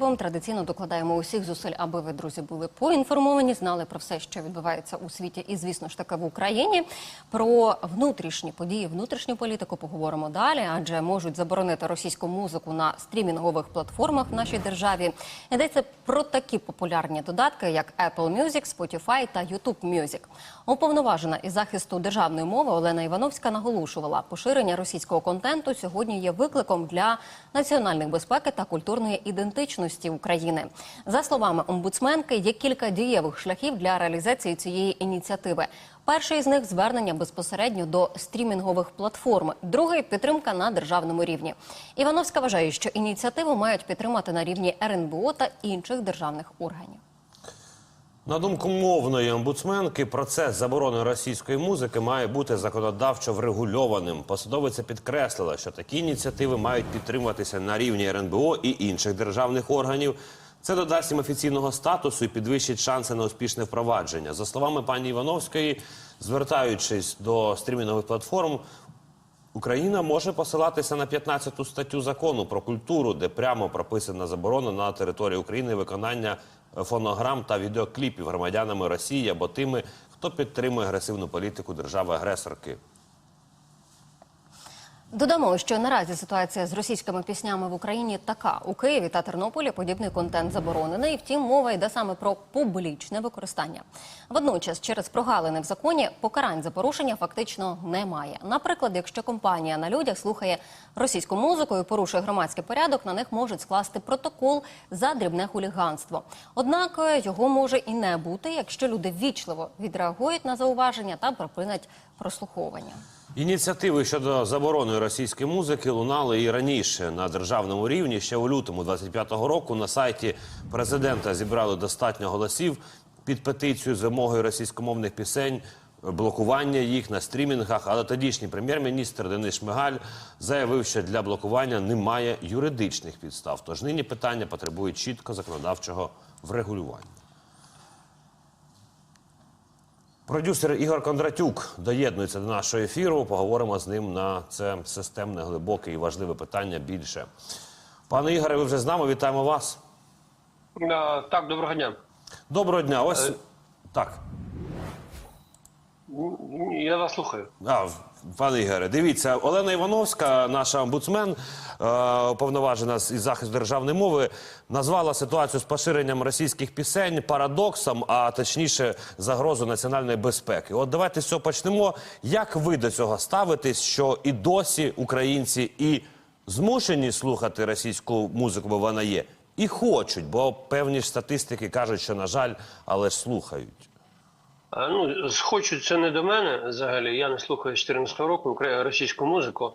Вам традиційно докладаємо усіх зусиль, аби ви, друзі, були поінформовані, знали про все, що відбувається у світі, і звісно ж таки в Україні. Про внутрішні події, внутрішню політику поговоримо далі, адже можуть заборонити російську музику на стрімінгових платформах в нашій державі. Йдеться про такі популярні додатки, як Apple Music, Spotify та YouTube Music. Уповноважена із захисту державної мови Олена Івановська наголошувала, поширення російського контенту сьогодні є викликом для національної безпеки та культурної ідентичності України. За словами омбудсменки, є кілька дієвих шляхів для реалізації цієї ініціативи. Перший з них звернення безпосередньо до стрімінгових платформ. Другий підтримка на державному рівні. Івановська вважає, що ініціативу мають підтримати на рівні РНБО та інших державних органів. На думку мовної омбудсменки, процес заборони російської музики має бути законодавчо врегульованим. Посадовиця підкреслила, що такі ініціативи мають підтримуватися на рівні РНБО і інших державних органів. Це додасть їм офіційного статусу і підвищить шанси на успішне впровадження. За словами пані Івановської, звертаючись до стрімінгових платформ, Україна може посилатися на 15 статтю закону про культуру, де прямо прописана заборона на території України виконання фонограм та відеокліпів громадянами Росії або тими, хто підтримує агресивну політику держави-агресорки. Додамо, що наразі ситуація з російськими піснями в Україні така: у Києві та Тернополі подібний контент заборонений. Втім, мова йде саме про публічне використання. Водночас, через прогалини в законі покарань за порушення фактично немає. Наприклад, якщо компанія на людях слухає російську музику і порушує громадський порядок, на них можуть скласти протокол за дрібне хуліганство. Однак е, його може і не бути, якщо люди ввічливо відреагують на зауваження та припинять прослуховування. Ініціативи щодо заборони російської музики лунали і раніше на державному рівні. Ще у лютому 25-го року на сайті президента зібрали достатньо голосів під петицію з вимогою російськомовних пісень. Блокування їх на стрімінгах, але тодішній прем'єр-міністр Денис Шмигаль заявив, що для блокування немає юридичних підстав. Тож нині питання потребують чітко законодавчого врегулювання. Продюсер Ігор Кондратюк доєднується до нашого ефіру. Поговоримо з ним на це системне, глибоке і важливе питання більше. Пане Ігоре, ви вже з нами. Вітаємо вас. Так, доброго дня. Доброго дня. Ось так. Я вас слухаю. А, пане Ігоре, дивіться, Олена Івановська, наша омбудсмен, е, уповноважена з із захисту державної мови, назвала ситуацію з поширенням російських пісень парадоксом, а точніше загрозу національної безпеки. От давайте з цього почнемо. Як ви до цього ставитесь, що і досі українці і змушені слухати російську музику, бо вона є, і хочуть, бо певні ж статистики кажуть, що на жаль, але ж слухають. А, Ну, схочуть це не до мене взагалі. Я не слухаю з 14 року російську музику.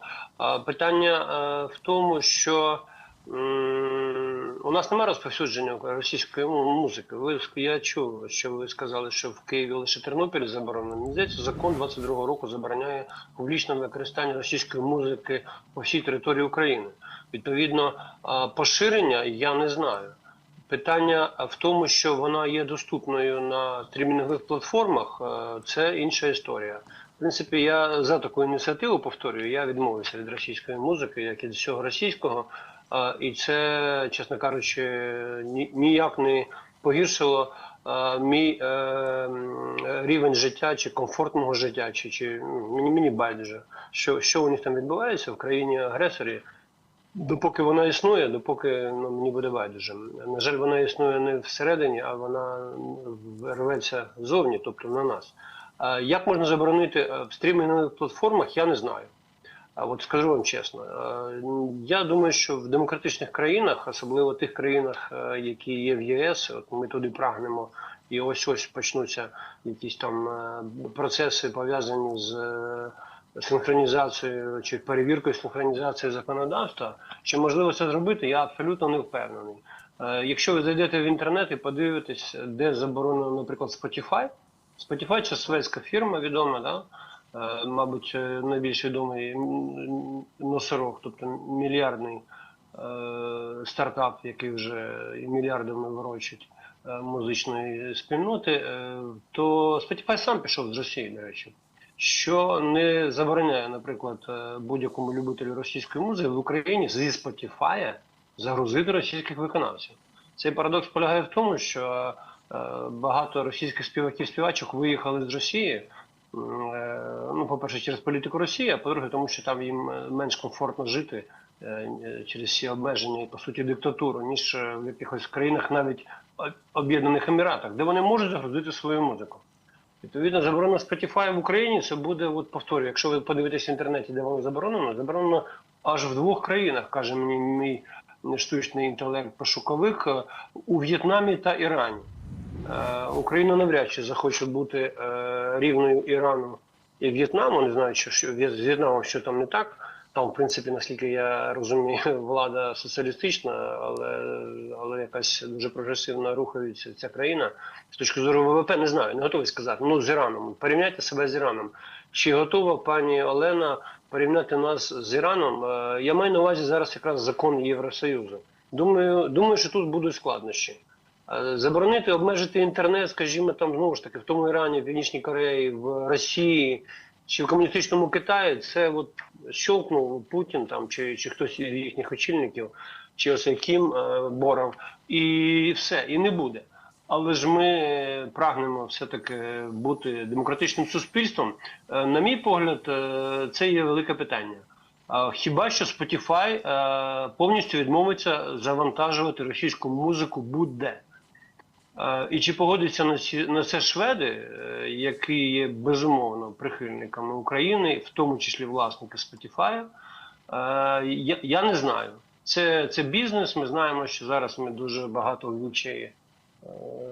Питання е, в тому, що у нас немає розповсюдження російської музики. Ви я чув, що ви сказали, що в Києві лише Тернопіль заборонено. Мені здається, закон 22-го року забороняє публічне використання російської музики по всій території України. Відповідно, поширення я не знаю. Питання в тому, що вона є доступною на стрімінгових платформах, е, це інша історія. В принципі, я за таку ініціативу повторюю, я відмовився від російської музики, як і від всього російського, Е, і це, чесно кажучи, ні- ніяк не погіршило е, мій рівень життя чи комфорт мого життя, чи, чи ну, мені, мені байдуже, що, що у них там відбувається в країні агресорі. Допоки вона існує, допоки ну, мені буде байдуже. На жаль, вона існує не всередині, а вона рветься зовні, тобто на нас. Як можна заборонити е, в стрімінгових платформах, я не знаю. А от скажу вам чесно, е, я думаю, що в демократичних країнах, особливо тих країнах, е, які є в ЄС, от ми туди прагнемо, і ось ось почнуться якісь там процеси пов'язані з синхронізацією чи перевіркою синхронізації законодавства. Чи можливо це зробити, я абсолютно не впевнений. Е, Якщо ви зайдете в інтернет і подивитесь, де заборонено, наприклад, Spotify, Spotify це шведська фірма відома, да? Е, мабуть, е, найбільш відомий носорог, тобто мільярдний стартап, який вже мільярдами ворочить е, музичної спільноти, то Spotify сам пішов з Росії, до речі, що не забороняє, наприклад, е, будь-якому любителю російської музики в Україні зі Spotify загрузити російських виконавців. Цей парадокс полягає в тому, що е, багато російських співаків співачок виїхали з Росії. е, Ну, по-перше, через політику Росії, а по-друге, тому що там їм менш комфортно жити через всі обмеження і по суті диктатуру, ніж в якихось країнах, навіть Об'єднаних Еміратах, де вони можуть загрузити свою музику. Відповідно, заборона Spotify в Україні це буде, от повторюю, якщо ви подивитесь в інтернеті, де воно заборонено, заборонено аж в двох країнах, каже мені мій штучний інтелект пошуковик е, у В'єтнамі та Ірані. Е, Україна навряд чи захоче бути е, рівною Ірану і В'єтнаму. Не знаю, що з В'єтнамом що там не так. Там, в принципі, наскільки я розумію, влада соціалістична, але, але якась дуже прогресивна рухається ця країна. З точки зору ВВП не знаю, не готовий сказати. Ну, з Іраном. Порівняйте себе з Іраном. Чи готова пані Олена порівняти нас з Іраном? Е, Я маю на увазі зараз якраз закон Євросоюзу. Думаю, думаю, що тут будуть складнощі. Е, Заборонити, обмежити інтернет, скажімо, там знову ж таки в тому Ірані, в Північній Кореї, в Росії чи в комуністичному Китаї, це от щелкнув Путін там чи, чи хтось із їхніх очільників, чи ось Кім е, Боров, і все, і не буде. Але ж ми прагнемо все-таки бути демократичним суспільством. Е, На мій погляд, е, це є велике питання. Хіба що Spotify повністю відмовиться завантажувати російську музику будь-де? Е, І чи погодяться на ці на це шведи, е, які є безумовно прихильниками України, в тому числі власники Spotify? Е, Я, я не знаю. Це, це бізнес. Ми знаємо, що зараз ми дуже багато в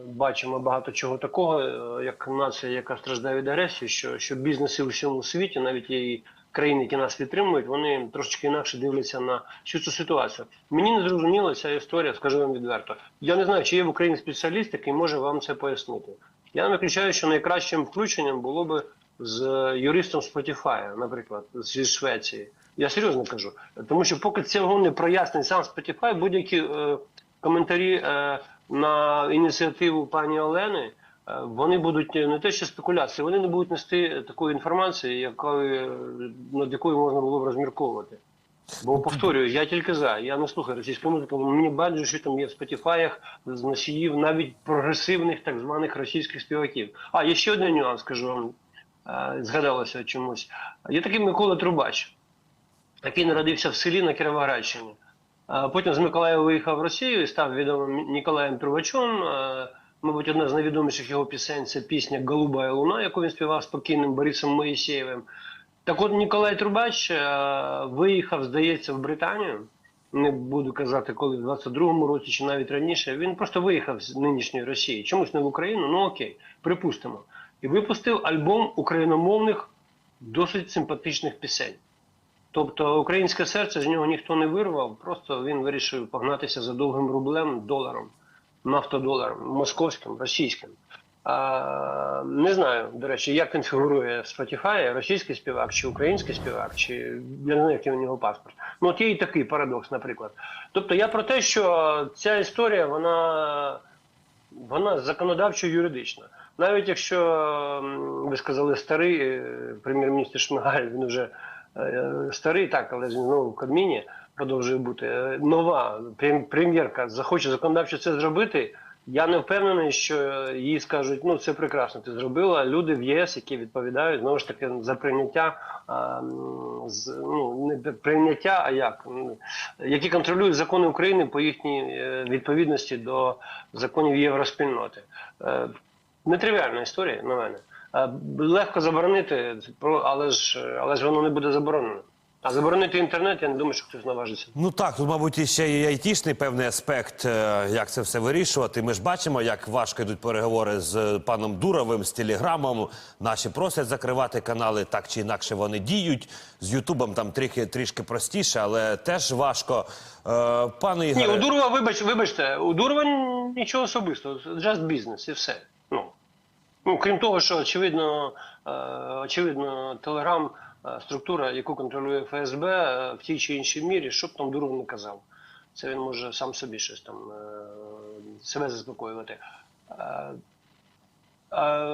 бачимо багато чого такого, як нація, яка страждає від агресії, що, що бізнеси у всьому світі, навіть є і країни, які нас підтримують, вони трошечки інакше дивляться на всю цю ситуацію. Мені не зрозуміла ця історія, скажу вам відверто. Я не знаю, чи є в Україні спеціаліст, який може вам це пояснити. Я не виключаю, що найкращим включенням було би з юристом Spotify, наприклад, зі Швеції. Я серйозно кажу. Тому що поки цього не прояснить сам Spotify, будь-які е, коментарі е, на ініціативу пані Олени, е, вони будуть не те, що спекуляції, вони не будуть нести такої інформації, якої, над якою можна було б розмірковувати. Бо повторюю, я тільки за. Я не слухаю російську музику. Мені байдуже, що там є в спотіфаях носіїв навіть прогресивних так званих російських співаків. А є ще один нюанс, скажу вам, е, згадалося чомусь. Є такий Микола Трубач, який народився в селі на Кіровоградщині. Потім з Миколаєва виїхав в Росію і став відомим Ніколаєм Трубачом. Мабуть, одна з найвідоміших його пісень це пісня Голубая луна, яку він співав спокійним Борисом Моїсеєвим. Так от Ніколай Трубач е, виїхав, здається, в Британію. Не буду казати, коли в 22-му році чи навіть раніше. Він просто виїхав з нинішньої Росії. Чомусь не в Україну, ну окей, припустимо. І випустив альбом україномовних досить симпатичних пісень. Тобто українське серце з нього ніхто не вирвав, просто він вирішив погнатися за довгим рублем, доларом, нафтодоларом, московським, російським. А, не знаю, до речі, як він фігурує в Spotify, російський співак чи український співак, чи я не знаю, який у нього паспорт. Ну, от є і такий парадокс, наприклад. Тобто я про те, що ця історія, вона, вона законодавчо-юридична. Навіть якщо ви сказали старий е, прем'єр-міністр Шмигаль, він вже е, старий, так, але він знову в Кабміні продовжує бути. Е, Нова прем- прем'єрка захоче законодавчо це зробити. Я не впевнений, що їй скажуть, ну це прекрасно, ти зробила. Люди в ЄС, які відповідають знову ж таки за прийняття, а, з, ну не прийняття, а як які контролюють закони України по їхній е, відповідності до законів євроспільноти. Е, Нетривіальна історія на мене. Легко заборонити, але ж але ж воно не буде заборонено. А заборонити інтернет, я не думаю, що хтось наважиться. Ну так, тут, мабуть, ще є айтішний певний аспект, е, як це все вирішувати. Ми ж бачимо, як важко йдуть переговори з паном Дуровим, з Телеграмом. Наші просять закривати канали, так чи інакше вони діють. З Ютубом там трішки, трішки простіше, але теж важко. Е, Пане Ні, Ігоре, у Дурова, вибач, вибачте, у Дурова нічого особистого, just business і все. Ну, ну крім того, що очевидно, е, очевидно, Телеграм структура, яку контролює ФСБ е, в тій чи іншій мірі, що б там Дуров не казав. Це він може сам собі щось там е, себе заспокоювати. Е, е,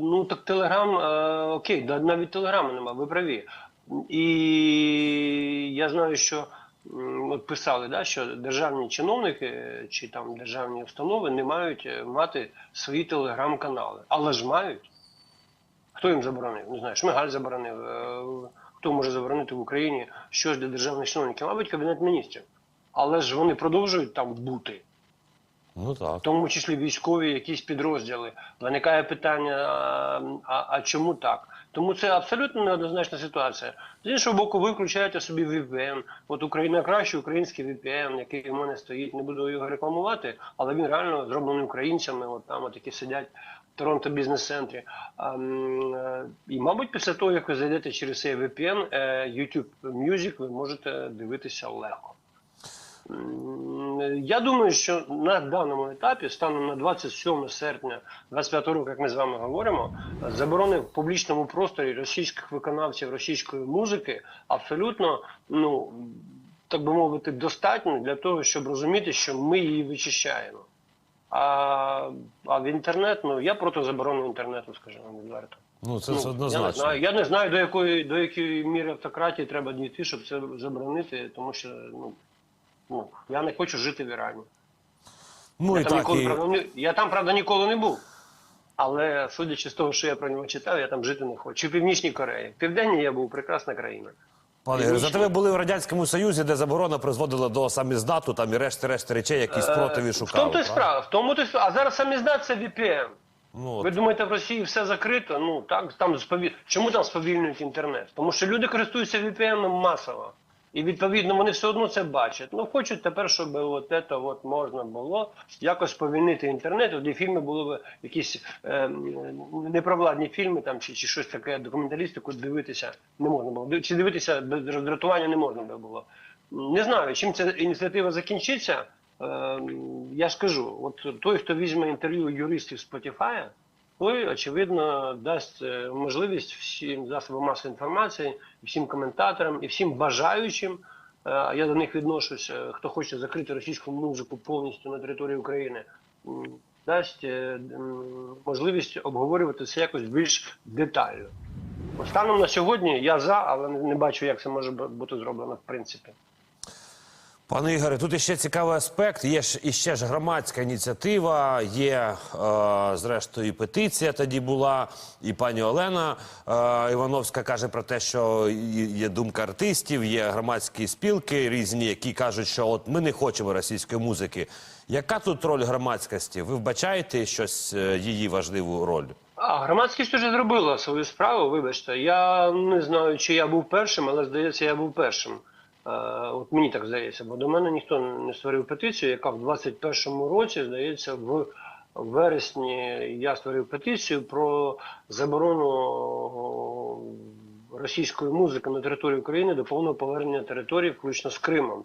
ну так Телеграм, е, окей, навіть Телеграму нема, ви праві. І я знаю, що от писали, да, що державні чиновники е, чи там державні установи не мають е, мати свої телеграм-канали, але ж мають. Хто їм заборонив? Не знаю, Шмигаль заборонив. е, Хто може заборонити в Україні щось для державних чиновників? Мабуть, кабінет міністрів. Але ж вони продовжують там бути Ну так. в тому числі військові якісь підрозділи. Виникає питання: а, а, чому так? Тому це абсолютно неоднозначна ситуація. З іншого боку, ви включаєте собі VPN. От Україна краще, український VPN, який в мене стоїть. Не буду його рекламувати, але він реально зроблений українцями. От там, от які сидять Торонто бізнес-центрі. Е, і, мабуть, після того, як ви зайдете через цей VPN, е, YouTube Music ви можете дивитися легко. Я думаю, що на даному етапі, станом на 27 серпня 25 року, як ми з вами говоримо, заборони в публічному просторі російських виконавців російської музики абсолютно, ну так би мовити, достатньо для того, щоб розуміти, що ми її вичищаємо. А, а в інтернет, ну я проти заборони інтернету, скажімо вам відверто. Ну це, Ну, це я не знаю. Я не знаю до якої до якої міри автократії треба дійти, щоб це заборонити, тому що ну, ну я не хочу жити в Ірані. Ну я, і там так ніколи, і правда, не- я там, правда, ніколи не був. Але судячи з того, що я про нього читав, я там жити не хочу. Чи в Північній Кореї. В Південній я був прекрасна країна. Пане Ігор, зате ви були в радянському союзі, де заборона призводила до саміздату, там і решти решти речей, які спротиві Е, шукали. В тому то справа. В тому то. А зараз самізнат це VPN. Ну, Ви думаєте, в Росії все закрито? Ну так там сповіль... чому там сповільнюють інтернет? Тому що люди користуються VPN масово. І відповідно вони все одно це бачать. Ну хочуть тепер, щоб от це от можна було якось повільнити інтернет. От і фільми були б якісь е, непровладні фільми там чи, чи щось таке, документалістику дивитися не можна було. Чи дивитися без роздратування не можна було. Не знаю, чим ця ініціатива закінчиться. Е, я скажу, от той, хто візьме інтерв'ю юристів Spotify, той, очевидно, дасть е, можливість всім засобам масової інформації, всім коментаторам і всім бажаючим. е, Я до них відношусь, е, хто хоче закрити російську музику повністю на території України, дасть можливість обговорювати це якось більш детально. Станом на сьогодні я за, але не бачу, як це може бути зроблено в принципі. Пане Ігоре, тут іще цікавий аспект. Є ж іще ж громадська ініціатива, є е, зрештою петиція тоді була, і пані Олена е, Івановська каже про те, що є є думка артистів, є громадські спілки різні, які кажуть, що от ми не хочемо російської музики. Яка тут роль громадськості? Ви вбачаєте щось е, її важливу роль? А громадськість вже зробила свою справу. Вибачте, я не знаю, чи я був першим, але здається, я був першим. Е, от мені так здається, бо до мене ніхто не створив петицію, яка в 21-му році, здається, в вересні я створив петицію про заборону російської музики на території України до повного повернення території, включно з Кримом.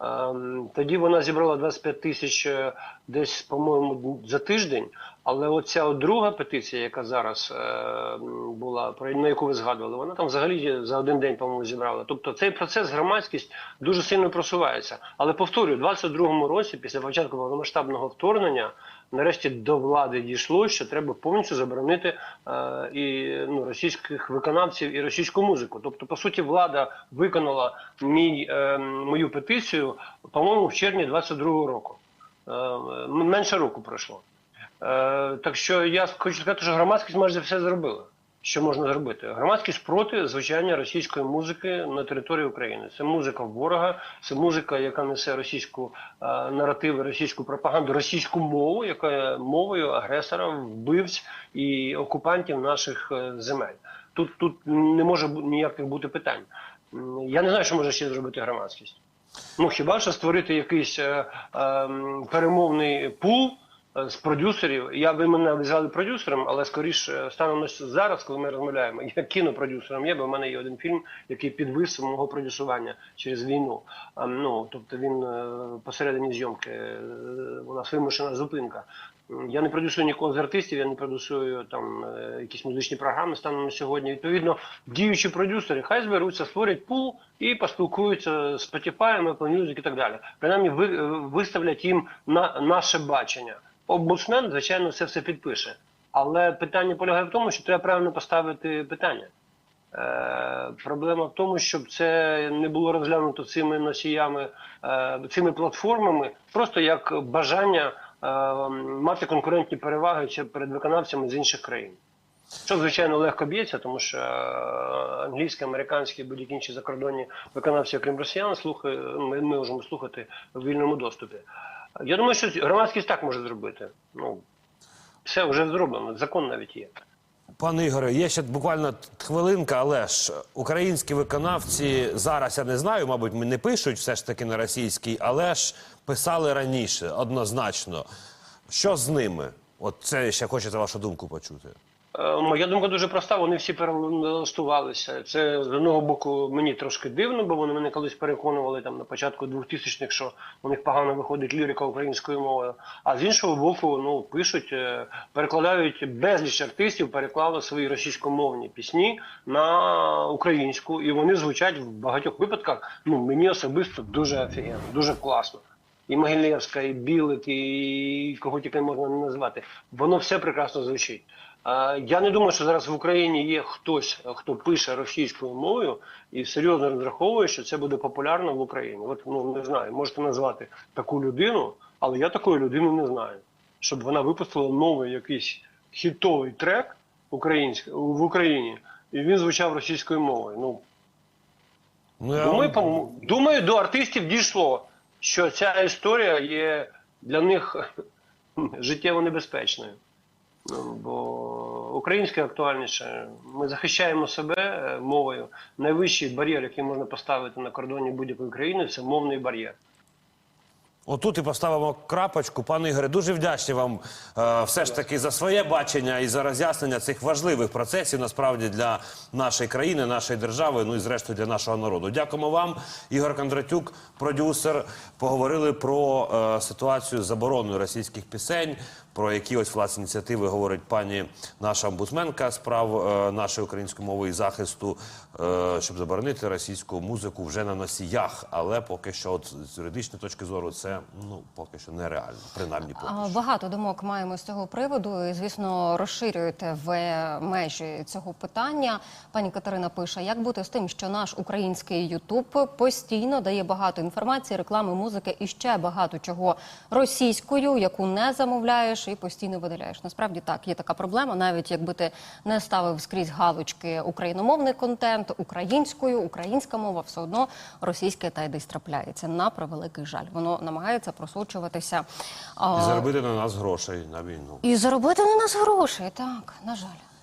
Ем, Тоді вона зібрала 25 тисяч е, десь, по-моєму, за тиждень. Але оця друга петиція, яка зараз е, була, про на яку ви згадували, вона там взагалі за один день, по-моєму, зібрала. Тобто цей процес громадськість дуже сильно просувається. Але повторюю, у 22-му році, після початку повномасштабного вторгнення, нарешті до влади дійшло, що треба повністю заборонити е, і ну, російських виконавців і російську музику. Тобто, по суті, влада виконала мій, е, мою петицію, по-моєму, в червні 22-го року. Е, менше року пройшло. Е, так що я хочу сказати, що громадськість майже все зробила. Що можна зробити? Громадськість проти звучання російської музики на території України. Це музика ворога, це музика, яка несе російську е, наративи, російську пропаганду, російську мову, яка є мовою агресора, вбивць і окупантів наших е, земель. Тут тут не може ніяких бути питань. Я не знаю, що може ще зробити громадськість. Ну хіба що створити якийсь е, е, перемовний пул з продюсерів. Я ви мене взяли продюсером, але скоріше станом на зараз, коли ми розмовляємо, я кінопродюсером є, бо в мене є один фільм, який підвис мого продюсування через війну. А, ну тобто він е, посередині зйомки е, у нас вимушена зупинка. Я не продюсую нікого з артистів, я не продюсую там е, якісь музичні програми станом на сьогодні. Відповідно, діючі продюсери хай зберуться, створять пул і поспілкуються з Spotify, Apple Music і так далі. Принаймні ви, е, виставлять їм на наше бачення. Омбудсмен, звичайно, це все підпише. Але питання полягає в тому, що треба правильно поставити питання. Е, проблема в тому, щоб це не було розглянуто цими носіями, е, цими платформами, просто як бажання е, мати конкурентні переваги чи перед виконавцями з інших країн. Що, звичайно, легко б'ється, тому що е, англійські, американські, будь-які інші закордонні виконавці, окрім росіян, слухає, ми, ми можемо слухати в вільному доступі. Я думаю, що громадськість так може зробити. Ну, все вже зроблено, закон навіть є. Пане Ігоре, є ще буквально хвилинка, але ж українські виконавці зараз я не знаю, мабуть, не пишуть все ж таки на російській, але ж писали раніше, однозначно. Що з ними? От це ще хочеться вашу думку почути. Е, Моя думка дуже проста. Вони всі перелаштувалися. Це з одного боку мені трошки дивно, бо вони мене колись переконували там на початку 2000-х, що у них погано виходить лірика українською мовою. А з іншого боку, ну пишуть, е, перекладають безліч артистів, переклали свої російськомовні пісні на українську, і вони звучать в багатьох випадках. Ну мені особисто дуже офігенно, дуже класно. І Могилєвська, і Білик, і кого тільки можна не назвати. Воно все прекрасно звучить. Я не думаю, що зараз в Україні є хтось, хто пише російською мовою і серйозно розраховує, що це буде популярно в Україні. От ну не знаю, можете назвати таку людину, але я такої людини не знаю. Щоб вона випустила новий якийсь хітовий трек український в Україні, і він звучав російською мовою. Ну Ну, я Думаю, по- думаю, до артистів дійшло, що ця історія є для них життєво небезпечною. Бо українське актуальніше. Ми захищаємо себе е, мовою. Найвищий бар'єр, який можна поставити на кордоні будь-якої країни, це мовний бар'єр. Отут і поставимо крапочку. Пане Ігоре, дуже вдячні вам е, все ж таки за своє бачення і за роз'яснення цих важливих процесів насправді для нашої країни, нашої держави, ну і зрештою для нашого народу. Дякуємо вам, Ігор Кондратюк, продюсер. Поговорили про е, ситуацію з забороною російських пісень, про які ось власне ініціативи говорить пані наша омбудсменка з прав е, нашої української мови і захисту, е, щоб заборонити російську музику вже на носіях. Але поки що, от з юридичної точки зору, це ну поки що нереально, принаймні поки що. Багато думок маємо з цього приводу. І, звісно, розширюєте в межі цього питання. Пані Катерина пише: як бути з тим, що наш український Ютуб постійно дає багато інформації, реклами, музики і ще багато чого російською, яку не замовляєш і постійно видаляєш. Насправді так є така проблема, навіть якби ти не ставив скрізь галочки україномовний контент українською, українська мова, все одно російське та й десь трапляється. На превеликий жаль, воно намагається просочуватися. І заробити на нас грошей на війну. і заробити на нас грошей, так, на жаль.